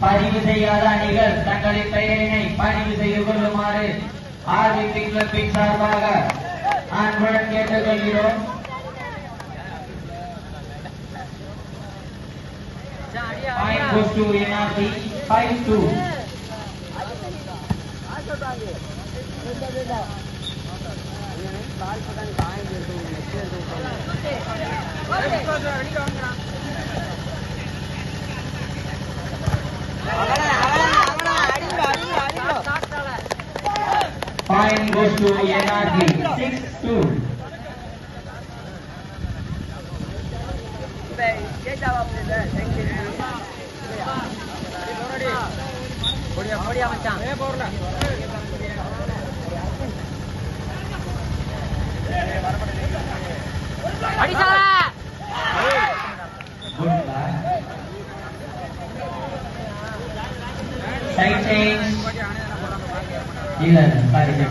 பதிவு செய்யாத அணிகள் தங்களின் பெயரினை பதிவு செய்து கொள்ளுமாறு ஆர்வி கிளப்பின் சார்பாக அன்புடன் கேட்டுக்கொள்கிறோம் Point goes to NRC five two. Point goes to NRG six two. Good Side change. இல்ல சாரி அடிக்கத்தா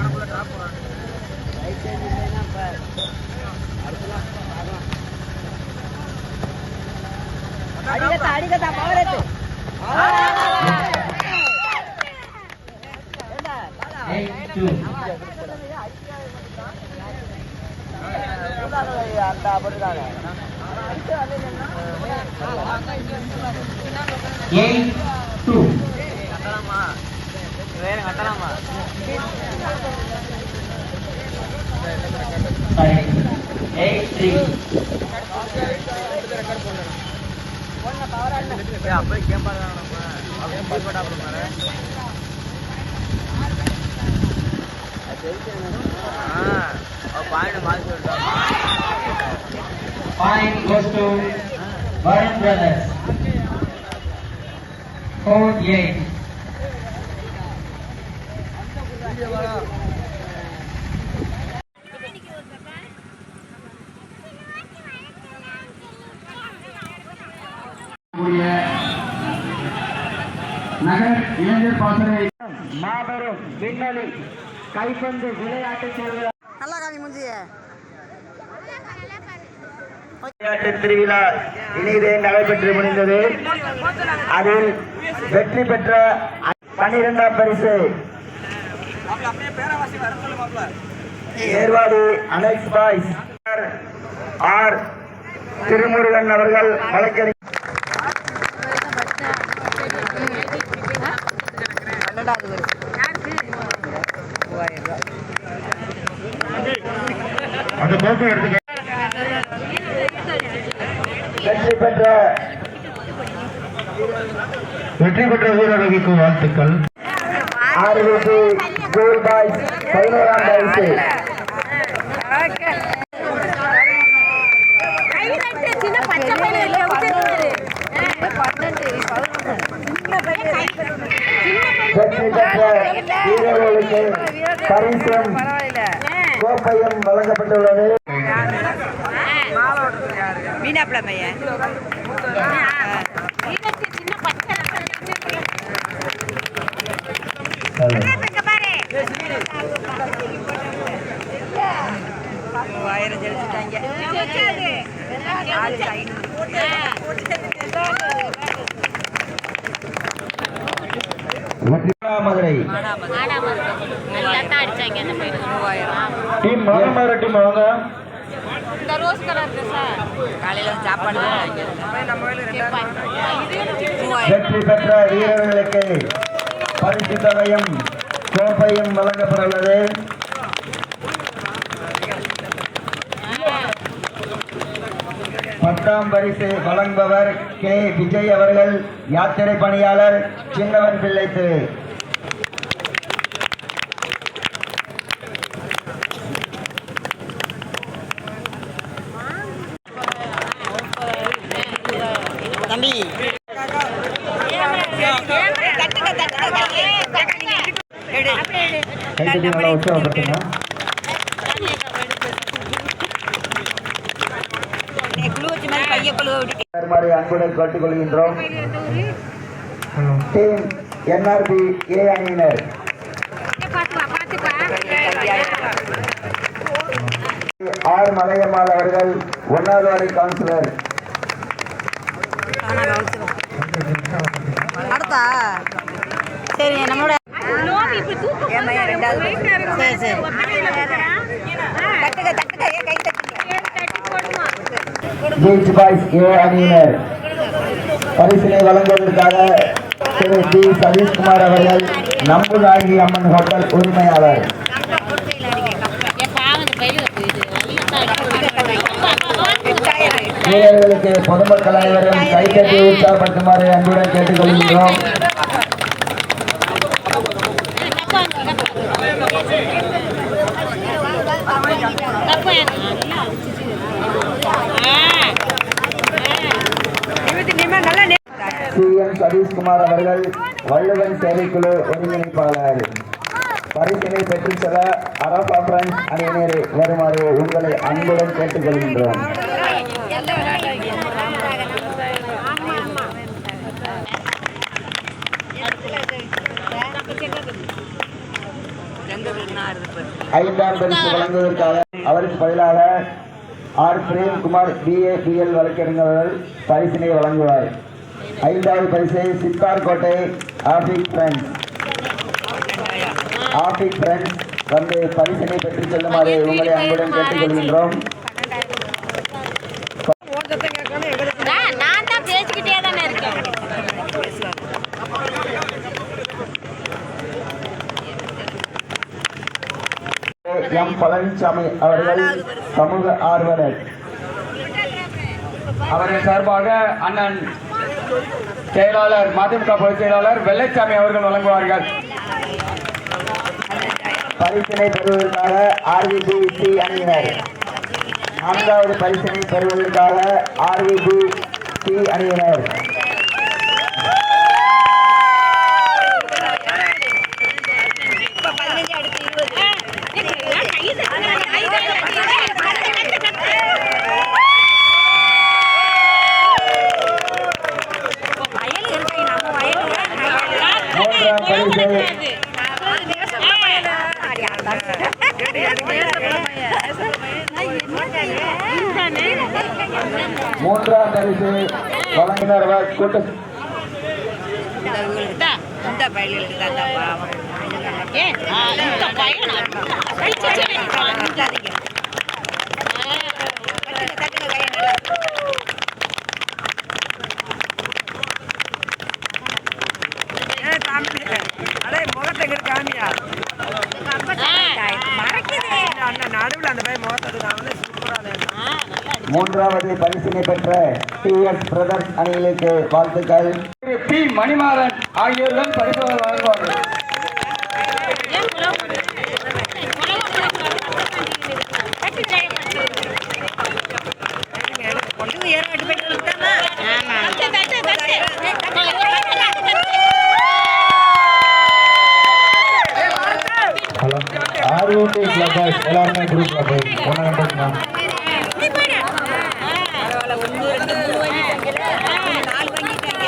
அப்படியே கேம் பாருங்க அப்படியே பாருங்க பாரு பாயிண்ட் மாறி சொல்லிட்டோம் Point goes to Varun Brothers. Four eight. இளைஞர் பாசறை. மாபெரும் விண்ணொலி கைப்பந்து விளையாட்டு செல்வ நல்லா காமி முஞ்சிய. விளையாட்டு திருவிழா இனிதே நடைபெற்று முடிந்தது. அதில் வெற்றி பெற்ற பன்னிரெண்டாம் பரிசு. Ervadi annex boys R. Thirumurugan அவர்கள் வழக்கறி பன்னெண்டாவது மூவாயிரம் ரூபாய் வெற்றி பெற்ற வெற்றி பெற்ற வீரர்களுக்கு வாழ்த்துக்கள். ஆர்விபி ஸ்கூல் பாய்ஸ் பதினோராம் வயசு. சின்ன பச்சை பையன் வெற்றி பெற்ற வீரர்களுக்கு பரிசும் கோப்பையும் வழங்கப்பட்டுள்ளது மீனாப்பிள பையன் சின்ன ஜெயிச்சுட்டாங்க மதுரை நல்லா தான் அடிச்சாங்க அந்த பையன் மூவாயிரம் டீம் மகமார டீம் வாங்க இந்த ரோஸ் கலர் ட்ரெஸ்ஸா காலையில சாப்பாடு வெற்றி பெற்ற வீரர்களுக்கு பரிசு தொகையும் கோப்பையும் வழங்கப்பட்டுள்ளது இரண்டாம் பரிசு வழங்குபவர் கே விஜய் அவர்கள் யாத்திரை பணியாளர் சின்னவன் பிள்ளை திரு உற்சாகப்படுத்துங்க கேட்டுக்கொள்கின்றோம். டீம் என்ஆர்பி ஏ அணியினர். ஆர் மலையம்மாள் அவர்கள் ஒன்னாவது வார்டு கவுன்சிலர். அடுத்தா? சரி நம்மளோட சரி, சரி. ஏன் கை தட்டுங்க? பாய்ஸ் ஏ அணியினர். பரிசினை வழங்குவதற்காக திரு டி. சதீஷ்குமார் அவர்கள் நம்புதாங்கி அம்மன் ஹோட்டல் உரிமையாளர். வீரர்களுக்கு பொதுமக்கள் அனைவரும் கைத்தட்டி உற்சாகப்படுத்துமாறு அன்புடன் கேட்டுக்கொள்கிறோம் சி எம் சதீஷ்குமார் அவர்கள் வள்ளுவன் சேவைக்குழு ஒருங்கிணைப்பாளர். பரிசினை பெற்றுச் செல்ல அரபா பிரான்ஸ் அணியினரை வருமாறு உங்களை அன்புடன் கேட்டுக்கொள்கின்றோம். ஐந்தாம் பரிசு வழங்குவதற்காக அவருக்கு பதிலாக ஆர். பிரேம்குமார் பிஏ பிஎல் வழக்கறிஞர்கள் பரிசினை வழங்குவார். ஐந்தாவது பரிசை சித்தார் கோட்டை ஆபிக் ஃப்ரெண்ட்ஸ் ஆபிக் ஃப்ரெண்ட்ஸ் வந்து பரிசினை பெற்றுச் செல்லுமாறு உங்களை அன்புடன் கேட்டுக்கொள்கின்றோம். எம் பழனிசாமி அவர்கள் சமூக ஆர்வலர். அவரின் சார்பாக அண்ணன் செயலாளர் மதிமுக பொதுச் செயலாளர் வெள்ளைச்சாமி அவர்கள் வழங்குவார்கள். பரிசினை பெறுவதற்காக ஆர்விபிசி அணியினர். நான்காவது பரிசினை பெறுவதற்காக ஆர்விபிசி அணியினர் மூன்றாம் பரிசு மூன்றாம் பரிசு வழங்கினர் கூட்ட இந்த பயிலுக்கு தான் பாவம் தட்டாதீங்க. தட்டுங்க, தட்டுங்க, கையை நல்லா. அடே முகத்தை எங்கிட்டு காமியா மறைக்குது. அண்ணன் நடுவில் அந்த பையன் முகத்தை காமில சூப்பராக மூன்றாவது பரிசினை பெற்ற டி எஸ் பிரதர்ஸ் அணிகளுக்கு வாழ்த்துக்கள். திரு பி. மணிமாறன் ஆகியோருடன் பரிசு வழங்குவார்கள். ஹலோ. ஆர்ஓடி எல்லாருமே குரூப்ல போய் ஒன்று கண்டுக்குமா பரவாயில்ல ஒன்று ரெண்டு மூணு வாங்கிட்டாங்க நாலு வாங்கிட்டாங்க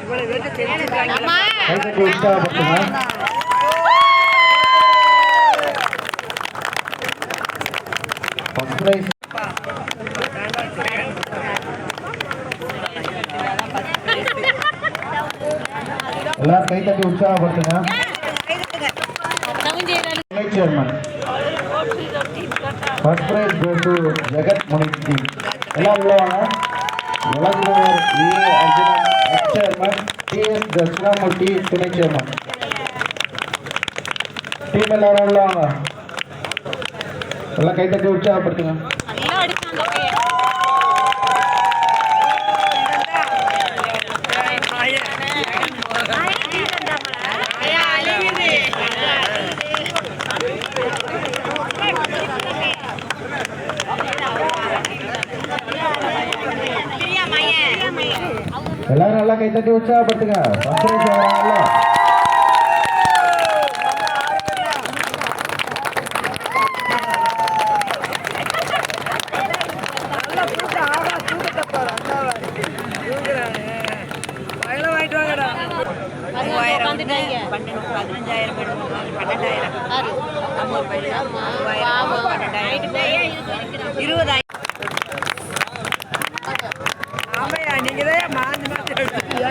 இவ்வளவு பேர்த்த தெரிஞ்சுக்கிறாங்க கைத்தட்டி உற்சாகப்படுத்துங்க ஃபர்ஸ்ட் ப்ரைஸ் எல்லாரும் கைத்தட்டி உற்சாகப்படுத்துங்க. துணை chairman first prize go to Jagath முனித்தி எல்லாம் உள்ள வாங்க. வழங்குபவர் V Arjunan. Ex chairman T S Dakshinamurthy துணை சேர்மன் டீம் எல்லாரும் உள்ள வாங்க. எல்லாம் கைத்தட்டி உற்சாகப்படுத்துங்க பிரியா மைய எல்லாரும் நல்லா கை தட்டி உற்சாகப்படுத்துங்க பர்சன்டேஜ் வராங்கல்ல நல்ல கூட்டம் ஆகா கூட்டத்தை பாரு அந்த வயல வாங்கிட்டு தட்டி உற்சாகப்படுத்துங்க பதினஞ்சாயிரம் பன்னெண்டாயிரம் இருபதாயிரம் ஆமையா நீங்க தான் மாந்து மாத்தி எடுத்தீங்க.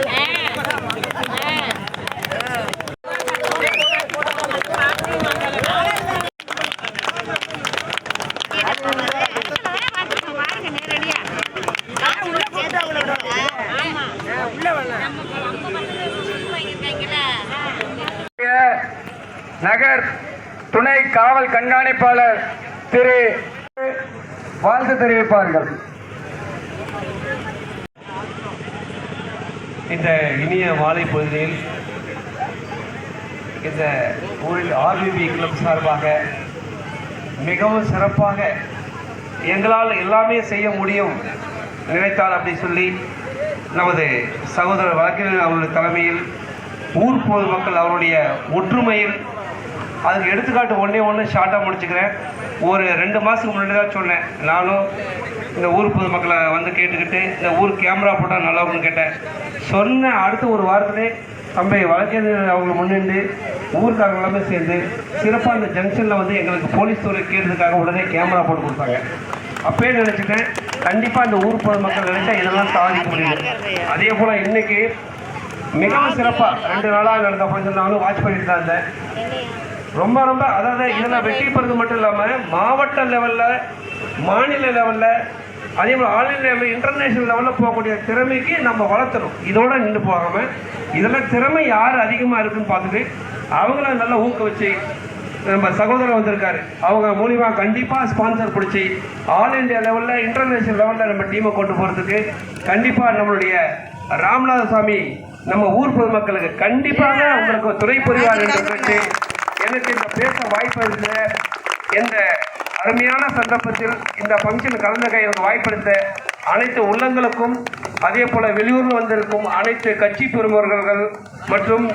உள்ள வரலாம் நகர் துணை காவல் கண்காணிப்பாளர் திரு வாழ்த்து இந்த இனிய மாலை பொழுதில் இந்த ஊரில் ஆர்பிபி கிளப் சார்பாக மிகவும் சிறப்பாக எங்களால் எல்லாமே செய்ய முடியும் நினைத்தால் அப்படி சொல்லி நமது சகோதரர் வழக்கறிஞர் அவருடைய தலைமையில் ஊர் பொதுமக்கள் அவருடைய ஒற்றுமையில் அதுக்கு எடுத்துக்காட்டு ஒன்றே ஒன்று ஷார்ட்டாக முடிச்சுக்கிறேன். ஒரு ரெண்டு மாதத்துக்கு முன்னாடி தான் சொன்னேன். நானும் இந்த ஊர் பொதுமக்களை வந்து கேட்டுக்கிட்டு இந்த ஊர் கேமரா போட்டால் நல்லா இருக்கும்னு கேட்டேன். சொன்ன அடுத்த ஒரு வாரத்திலே தம்பி வழக்கறிஞர் அவங்க முன்னின்று ஊருக்காரங்க எல்லாமே சேர்ந்து சிறப்பாக இந்த ஜங்ஷனில் வந்து எங்களுக்கு போலீஸ் துறை கேட்டதுக்காக உடனே கேமரா போட்டு கொடுத்தாங்க. அப்பயே நினச்சிட்டேன் கண்டிப்பாக இந்த ஊர் பொதுமக்கள் நினைச்சா இதெல்லாம் சாதிக்க முடியும். அதே போல் இன்னைக்கு மிகவும் சிறப்பாக ரெண்டு நாளாக நடந்த ஃபங்க்ஷன் நானும் வாட்ச் பண்ணிட்டு தான் இருந்தேன். ரொம்ப ரொம்ப அதாவது இதில் வெற்றி பெறது மட்டும் இல்லாமல் மாவட்ட லெவலில் மாநில லெவலில் அதே மாதிரி ஆல் இந்தியா லெவலில் இன்டர்நேஷனல் லெவலில் போகக்கூடிய திறமைக்கு நம்ம வளர்த்தணும். இதோட நின்று போகாமல் இதில் திறமை யார் அதிகமாக இருக்குன்னு பார்த்துட்டு அவங்கள நல்லா ஊக்குவிச்சு நம்ம சகோதரர் வந்திருக்காரு. அவங்க மூலிமா கண்டிப்பாக ஸ்பான்சர் பிடிச்சி ஆல் இந்தியா லெவலில் இன்டர்நேஷனல் லெவலில் நம்ம டீமை கொண்டு போகிறதுக்கு கண்டிப்பாக நம்மளுடைய ராமநாத சாமி நம்ம ஊர் பொதுமக்களுக்கு கண்டிப்பாக உங்களுக்கு துணை புரிவார் என்று கேட்டு எனக்கு இந்த பேச வாய்ப்பு இருந்த இந்த அருமையான சந்தர்ப்பத்தில் இந்த ஃபங்க்ஷன் கலந்துக்க எனக்கு வாய்ப்பளித்த அனைத்து உள்ளங்களுக்கும் அதே போல வெளியூரில் வந்திருக்கும் அனைத்து கட்சி பெருமவர்கள் மற்றும்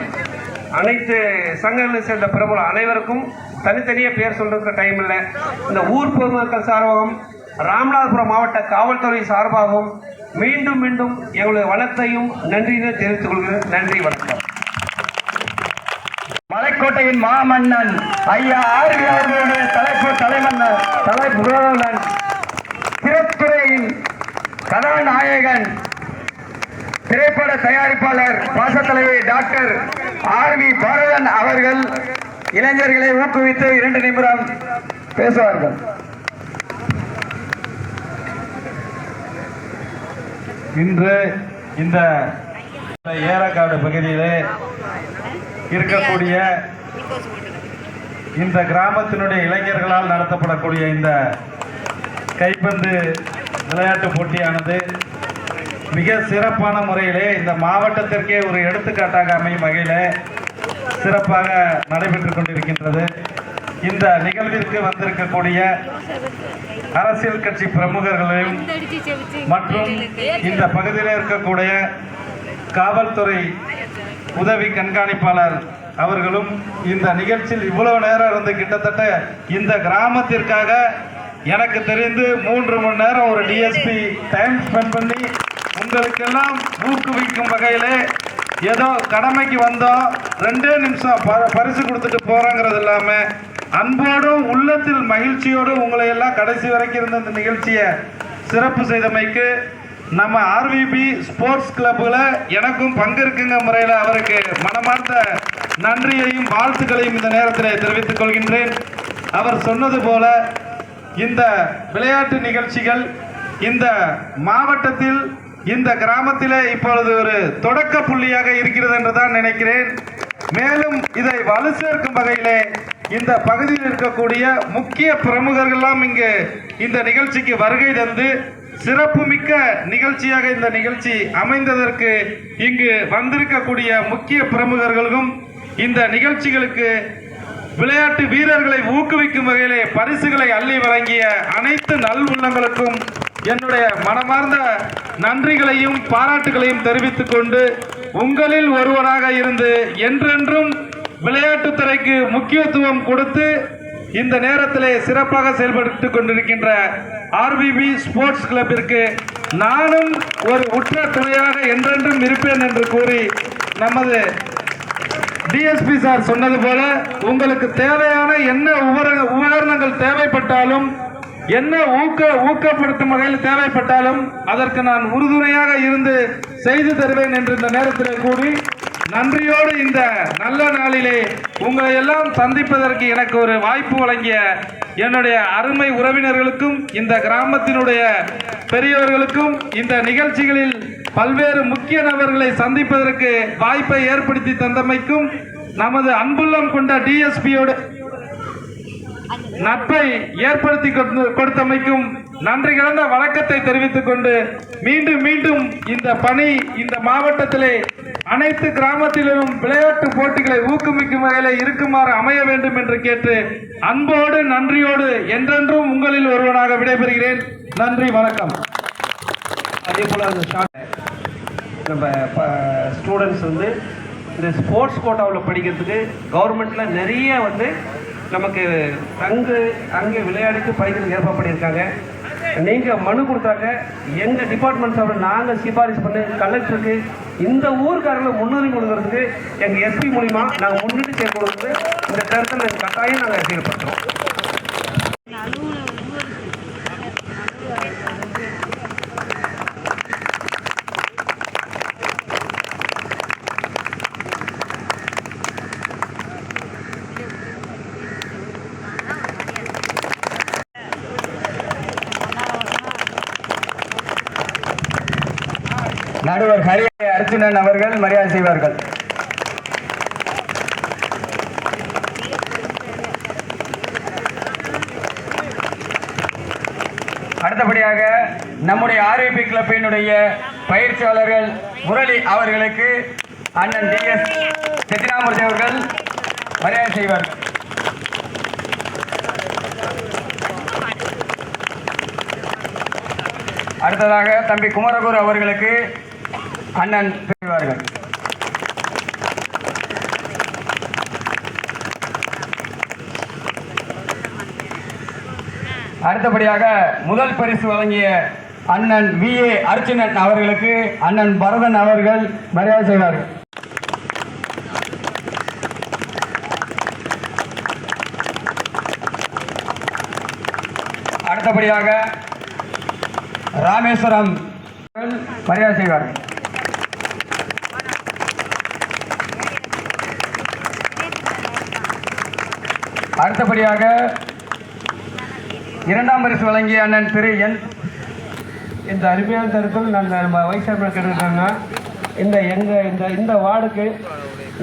அனைத்து சங்கங்களை சேர்ந்த பிரபல அனைவருக்கும் தனித்தனியாக பேர் சொல்றதுக்கு டைம் இல்லை. இந்த ஊர் பொதுமக்கள் சார்பாகவும் ராமநாதபுரம் மாவட்ட காவல்துறை சார்பாகவும் மீண்டும் மீண்டும் எங்களுடைய வளத்தையும் நன்றியினை தெரிவித்துக் கொள்கிறேன். நன்றி வணக்கம். மலைக்கோட்டையின் மாமன்னன். ஐயா ஆர்வி அவர்களுடைய தலைப்பு தலைமன்னன் தலைப்புகழன் திரைத்துறையின் கதாநாயகன் திரைப்பட தயாரிப்பாளர் பாசத்தலைவி டாக்டர் ஆர் வி பாரதன் அவர்கள் இளைஞர்களை ஊக்குவித்து இரண்டு நிமிடம் பேசுவார்கள். இன்று இந்த ஏலக்காடு பகுதியிலே இருக்கக்கூடிய இந்த கிராமத்தினுடைய இளைஞர்களால் நடத்தப்படக்கூடிய இந்த கைப்பந்து விளையாட்டு போட்டியானது மிக சிறப்பான முறையிலே இந்த மாவட்டத்திற்கே ஒரு எடுத்துக்காட்டாக அமையும் வகையிலே சிறப்பாக நடைபெற்று கொண்டிருக்கின்றது. இந்த நிகழ்விற்கு வந்திருக்கக்கூடிய அரசியல் கட்சி பிரமுகர்களையும் மற்றும் இந்த பகுதியில் இருக்கக்கூடிய காவல்துறை உதவி கண்காணிப்பாளர் அவர்களும் இந்த நிகழ்ச்சியில் இவ்வளவு நேரம் இருந்து கிட்டத்தட்ட இந்த கிராமத்திற்காக எனக்கு தெரிந்து மூன்று மணி நேரம் ஒரு டிஎஸ்பி டைம் ஸ்பெண்ட் பண்ணி உங்களுக்கெல்லாம் ஊக்குவிக்கும் வகையிலே ஏதோ கடமைக்கு வந்தோம் ரெண்டே நிமிஷம் ப- பரிசு கொடுத்துட்டு போகிறோங்கிறது இல்லாமல் அன்போடும் உள்ளத்தில் மகிழ்ச்சியோடும் உங்களை எல்லாம் கடைசி வரைக்கும் இருந்த இந்த நிகழ்ச்சியை சிறப்பு செய்தமைக்கு நம்ம ஆர்விபி ஸ்போர்ட்ஸ் கிளப்பில் எனக்கும் பங்கிருக்குங்க முறையில் அவருக்கு மனமார்ந்த நன்றியையும் வாழ்த்துக்களையும் இந்த நேரத்தில் தெரிவித்துக் கொள்கின்றேன். அவர் சொன்னது போல இந்த விளையாட்டு நிகழ்ச்சிகள் இந்த மாவட்டத்தில் இந்த கிராமத்தில் இப்பொழுது ஒரு தொடக்க புள்ளியாக இருக்கிறது என்று தான் நினைக்கிறேன். மேலும் இதை வலு சேர்க்கும் வகையிலே இந்த பகுதியில் இருக்கக்கூடிய முக்கிய பிரமுகர்கள்லாம் இங்கு இந்த நிகழ்ச்சிக்கு வருகை தந்து சிறப்புமிக்க நிகழ்ச்சியாக இந்த நிகழ்ச்சி அமைந்ததற்கு இங்கு வந்திருக்கக்கூடிய முக்கிய பிரமுகர்களுக்கும் இந்த நிகழ்ச்சிகளுக்கு விளையாட்டு வீரர்களை ஊக்குவிக்கும் வகையிலே பரிசுகளை அள்ளி வழங்கிய அனைத்து நல் உள்ளங்களுக்கும் என்னுடைய மனமார்ந்த நன்றிகளையும் பாராட்டுகளையும் தெரிவித்துக் கொண்டு உங்களில் ஒருவராக இருந்து என்றென்றும் விளையாட்டுத் துறைக்கு முக்கியத்துவம் கொடுத்து இந்த நேரத்திலே சிறப்பாக செயல்பட்டு கொண்டிருக்கின்ற ஆர்பிபி ஸ்போர்ட்ஸ் கிளப்பிற்கு நானும் ஒரு உற்ற துணையாக என்றென்றும் இருப்பேன் என்று கூறி நமது டிஎஸ்பி சார் சொன்னது போல உங்களுக்கு தேவையான என்ன உபர- உபகரணங்கள் தேவைப்பட்டாலும் என்ன ஊக்க ஊக்கப்படுத்தும் வகையில் தேவைப்பட்டாலும் அதற்கு நான் உறுதுணையாக இருந்து செய்து தருவேன் என்று இந்த நேரத்தில் கூறி நன்றியோடு இந்த நல்ல நாளிலே உங்களை எல்லாம் சந்திப்பதற்கு எனக்கு ஒரு வாய்ப்பு வழங்கிய என்னுடைய அருமை உறவினர்களுக்கும் இந்த கிராமத்தினுடைய பெரியவர்களுக்கும் இந்த நிகழ்ச்சிகளில் பல்வேறு முக்கிய நபர்களை சந்திப்பதற்கு வாய்ப்பை ஏற்படுத்தி தந்தமைக்கும் நமது அன்புள்ளம் கொண்ட டிஎஸ்பியோடு நட்பை ஏற்படுத்தி கொடுத்தமைக்கும் நன்றி கலந்த வணக்கத்தை தெரிவித்துக் கொண்டு மீண்டும் மீண்டும் இந்த பணி இந்த மாவட்டத்திலே அனைத்து கிராமத்திலும் விளையாட்டு போட்டிகளை ஊக்குவிக்கும் வகையில் இருக்குமாறு அமைய வேண்டும் என்று கேட்டு அன்போடு நன்றியோடு என்றென்றும் உங்களில் ஒருவனாக விடைபெறுகிறேன். நன்றி வணக்கம். அதே போல் அந்த நம்ம ஸ்டூடெண்ட்ஸ் வந்து இந்த ஸ்போர்ட்ஸ் கோட்டாவில் படிக்கிறதுக்கு கவர்மெண்ட்டில் நிறைய வந்து நமக்கு தங்கு அங்கே விளையாடிட்டு படிக்கிறதுக்கு ஏற்பாடு பண்ணியிருக்காங்க. நீங்கள் மனு கொடுத்தாங்க எங்கள் டிபார்ட்மெண்ட் சார்பில் நாங்கள் சிபாரிசு பண்ணி கலெக்டருக்கு இந்த ஊருக்காரங்களை முன்னுரிமை கொடுக்கறதுக்கு எங்கள் எஸ்பி மூலிமா நாங்கள் முன்னிட்டு சேர்க்க இந்த கருத்தை நாங்கள் கட்டாயம் நாங்கள் செயல்படுத்துகிறோம் ஹரி அர்ஜுனன் அவர்கள் மரியாதை செய்வார்கள். அடுத்தபடியாக நம்முடைய ஆர்விபி கிளப்பினுடைய பயிற்சியாளர்கள் முரளி அவர்களுக்கு அண்ணன் டி எஸ் சத்யநாமூர்த்தி அவர்கள் மரியாதை செய்வார். அடுத்ததாக தம்பி குமரகுரு அவர்களுக்கு அண்ணன் பெறுவார்கள். அடுத்தபடியாக முதல் பரிசு வழங்கிய அண்ணன் வி. ஏ. அர்ச்சுனன் அவர்களுக்கு அண்ணன் பரதன் அவர்கள் மரியாதை செய்வார்கள். அடுத்தபடியாக ராமேஸ்வரம் மரியாதை செய்வார்கள். அடுத்தபடியாக இரண்டாம் பரிசு வழங்கிய அண்ணன் திரு என் இந்த அருமையான தருணத்தில் நான் நம்ம வைஸ் சேர்மன் கேட்டுக்கிட்டேன்னா இந்த எங்கள் இந்த இந்த வார்டுக்கு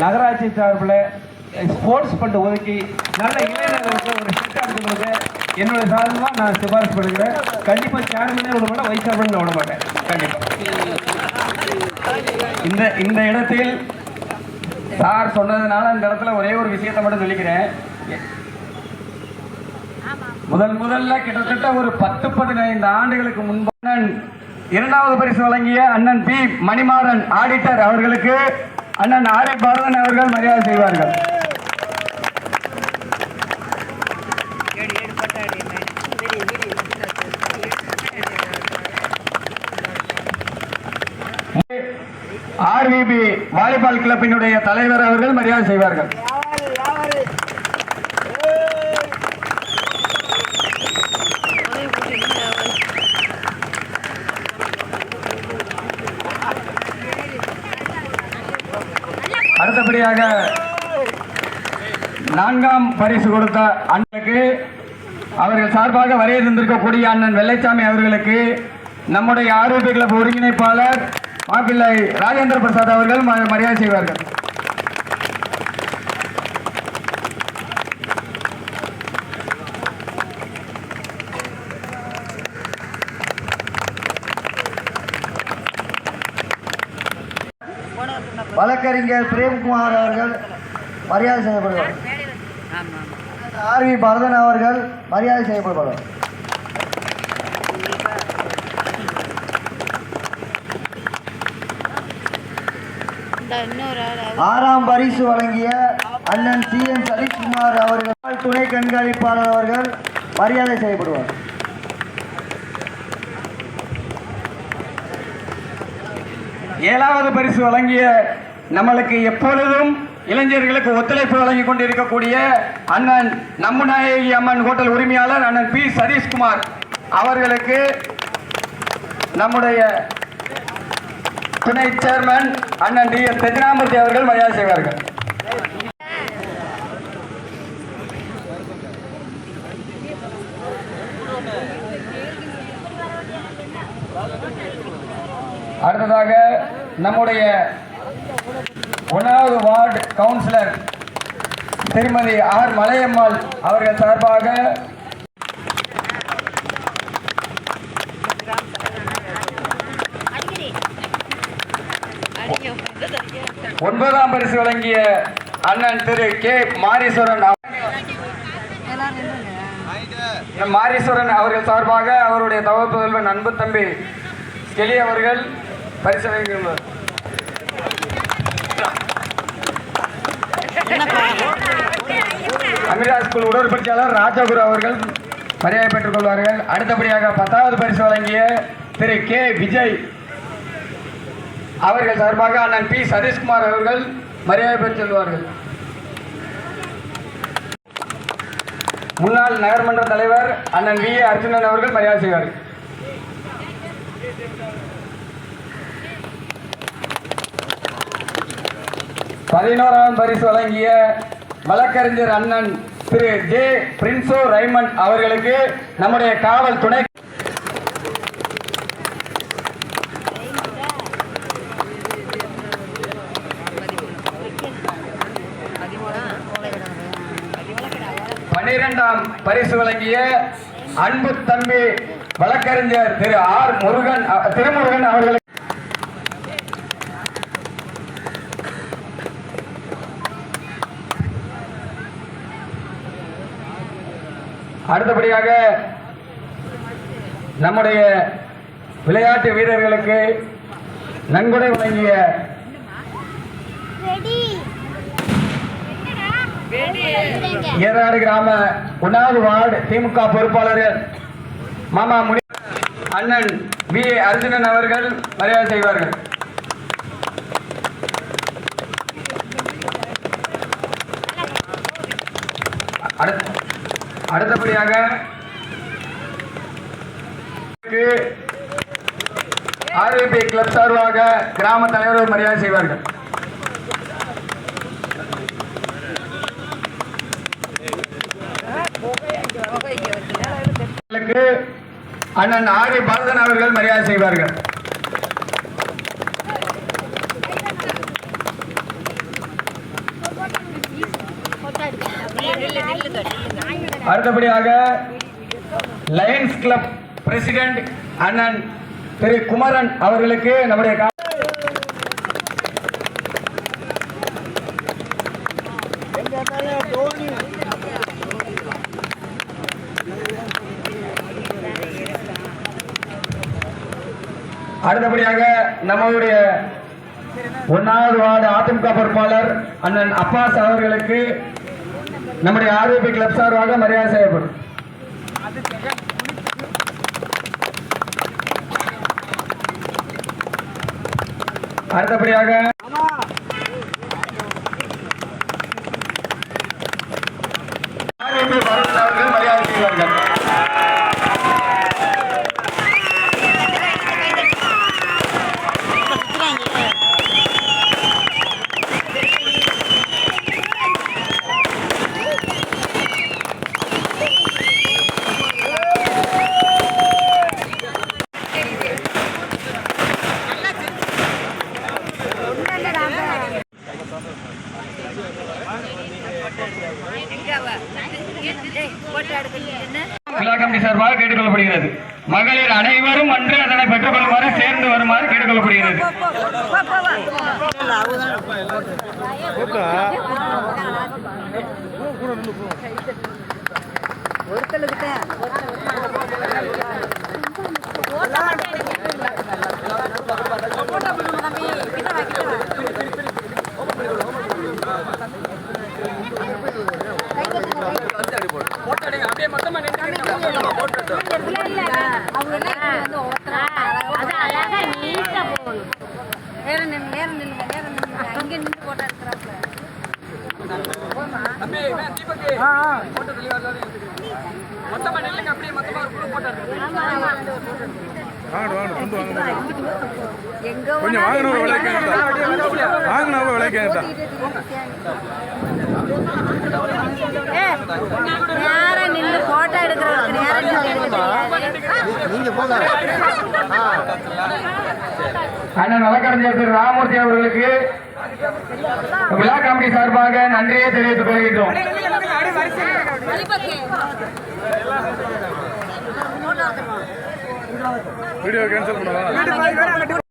நகராட்சி சார்பில் ஸ்போர்ட்ஸ் ஃபண்ட் ஒதுக்கி நல்ல இளைஞர்களுக்கு ஒரு சிட்டா எடுத்துக்கிறது என்னுடைய சார்பாக நான் சிபாரிசு பண்ணுகிறேன் கண்டிப்பாக சேர்மனே விட மாட்டேன் வைஸ் சேர்மன் விட மாட்டேன் கண்டிப்பாக இந்த இந்த இடத்தில் சார் சொன்னதுனால இந்த இடத்துல ஒரே ஒரு விஷயத்தை மட்டும் சொல்லிக்கிறேன். முதல் முதல்ல கிட்டத்தட்ட ஒரு பத்து பதினைந்து ஆண்டுகளுக்கு முன்பான இரண்டாவது பரிசு வழங்கிய அண்ணன் பி. மணிமாறன் ஆடிட்டர் அவர்களுக்கு அண்ணன் ஆரி. பாரதன் அவர்கள் மரியாதை செய்வார்கள். ஆர்விபி வாலிபால் கிளப்பினுடைய தலைவர் அவர்கள் மரியாதை செய்வார்கள் யாரு யாரு அடுத்தபடியாக நான்காம் பரிசு கொடுத்த அண்ணனுக்கு அவர்கள் சார்பாக வரையிருந்திருக்கக்கூடிய அண்ணன் வெள்ளைச்சாமி அவர்களுக்கு நம்முடைய ஆரோக்கிய கிளப் ஒருங்கிணைப்பாளர் மாப்பிள்ளை ராஜேந்திர பிரசாத் அவர்கள் ம- மரியாதை செய்வார்கள். வழக்கறிஞர் பிரேம்குமார் அவர்கள் மரியாதை செய்யப்படுவார் ஆர் வி பரதன் அவர்கள் மரியாதை செய்யப்படுவார் ஆறாம் பரிசு வழங்கிய அண்ணன் சி என் சதீஷ்குமார் அவர்கள் துணை கண்காணிப்பாளர் அவர்கள் மரியாதை செய்யப்படுவார். ஏழாவது பரிசு வழங்கிய நம்மளுக்கு எப்பொழுதும் இளைஞர்களுக்கு ஒத்துழைப்பு வழங்கி கொண்டிருக்கக்கூடிய அண்ணன் நம்மநாயகி அம்மன் ஹோட்டல் உரிமையாளர் அண்ணன் பி. சதீஷ்குமார் அவர்களுக்கு நம்முடைய துணை சேர்மன் அண்ணன் டி. எஸ். அவர்கள் மரியாதை செய்வார்கள். அடுத்ததாக நம்முடைய ஒன்றாவது வார்டு கவுன்சிலர் திருமதி ஆர் மலையம்மாள் அவர்கள் சார்பாக ஒன்பதாம் பரிசு வழங்கிய அண்ணன் திரு கே மாரீஸ்வரன் மாரீஸ்வரன் அவர்கள் சார்பாக அவருடைய தவ புதல்வன் அன்பு தம்பி கெளி அவர்கள் பரிசு வழங்கியுள்ளார். அமிர்தா ஸ்கூல் உடற்பயிற்சியாளர் ராஜகுரு அவர்கள் மரியாதை பெற்றுக் கொள்வார்கள். அடுத்தபடியாக பத்தாவது பரிசு வழங்கிய திரு கே விஜய் அவர்கள் சார்பாக அண்ணன் பி சதீஷ்குமார் அவர்கள் மரியாதை பெற்று செல்வார்கள் முன்னாள் நகர்மன்ற தலைவர் அண்ணன் வி அர்ஜுனன் அவர்கள் மரியாதை செய்வார்கள் பதினோராம் பரிசு வழங்கிய வழக்கறிஞர் அண்ணன் திரு ஜே பிரின்சோ ரைமண்ட் அவர்களுக்கு நம்முடைய காவல் துணை பனிரெண்டாம் பரிசு வழங்கிய அன்பு தம்பி வழக்கறிஞர் திரு ஆர் முருகன் திருமுருகன் அவர்களுக்கு அடுத்தபடியாக நம்முடைய விளையாட்டு வீரர்களுக்கு நன்கொடை வழங்கிய ஏறாடு கிராம உணாவது வார்டு திமுக பொறுப்பாளர்கள் மாமா முனி அண்ணன் வி ஏ அர்ஜுனன் அவர்கள் மரியாதை செய்வார்கள். அடுத்த- அடுத்தபடியாக ஆர்விபி கிளப் சார்பாக கிராம தலைவர்கள் மரியாதை செய்வார்கள். அண்ணன் ஆரி பாலதன் அவர்கள் மரியாதை செய்வார்கள். அடுத்தபடியாக லயன்ஸ் கிளப் பிரசிடென்ட் அண்ணன் திரு குமரன் அவர்களுக்கு நம்முடைய அடுத்தபடியாக நம்மளுடைய ஒன்னாவது வார்டு அதிமுக பொறுப்பாளர் அண்ணன் அப்பாஸ் அவர்களுக்கு நம்முடைய ஆர்விபி கிளப் சார்பாக மரியாதை செய்யப்படும். அடுத்தபடியாக ஆர்விபி பரத் அவர்கள் மரியாதை செய்வார்கள் விழா கமிட்டி சார்பாக கேட்டுக்கொள்ளப்படுகிறது மகளிர் அனைவரும் அன்று அதனை பெற்றுக்கொள்ளுமாறு சேர்ந்து வருமாறு கேட்டுக்கொள்ளப்படுகிறது ஒருத்தலுக்கு கொஞ்சம் வாங்கினவங்க விளைக்க வாங்கினவங்க விளைக்க நேரம் நின்று போட்டோ எடுக்கிறதுக்கு நேரம் நின்று அண்ணன் வழக்கறிஞர் திரு ராமூர்த்தி அவர்களுக்கு விழா கமிட்டி சார்பாக நன்றியை தெரிவித்துக் கொள்கின்றோம். வீடியோ கேன்சல் பண்ணுவா?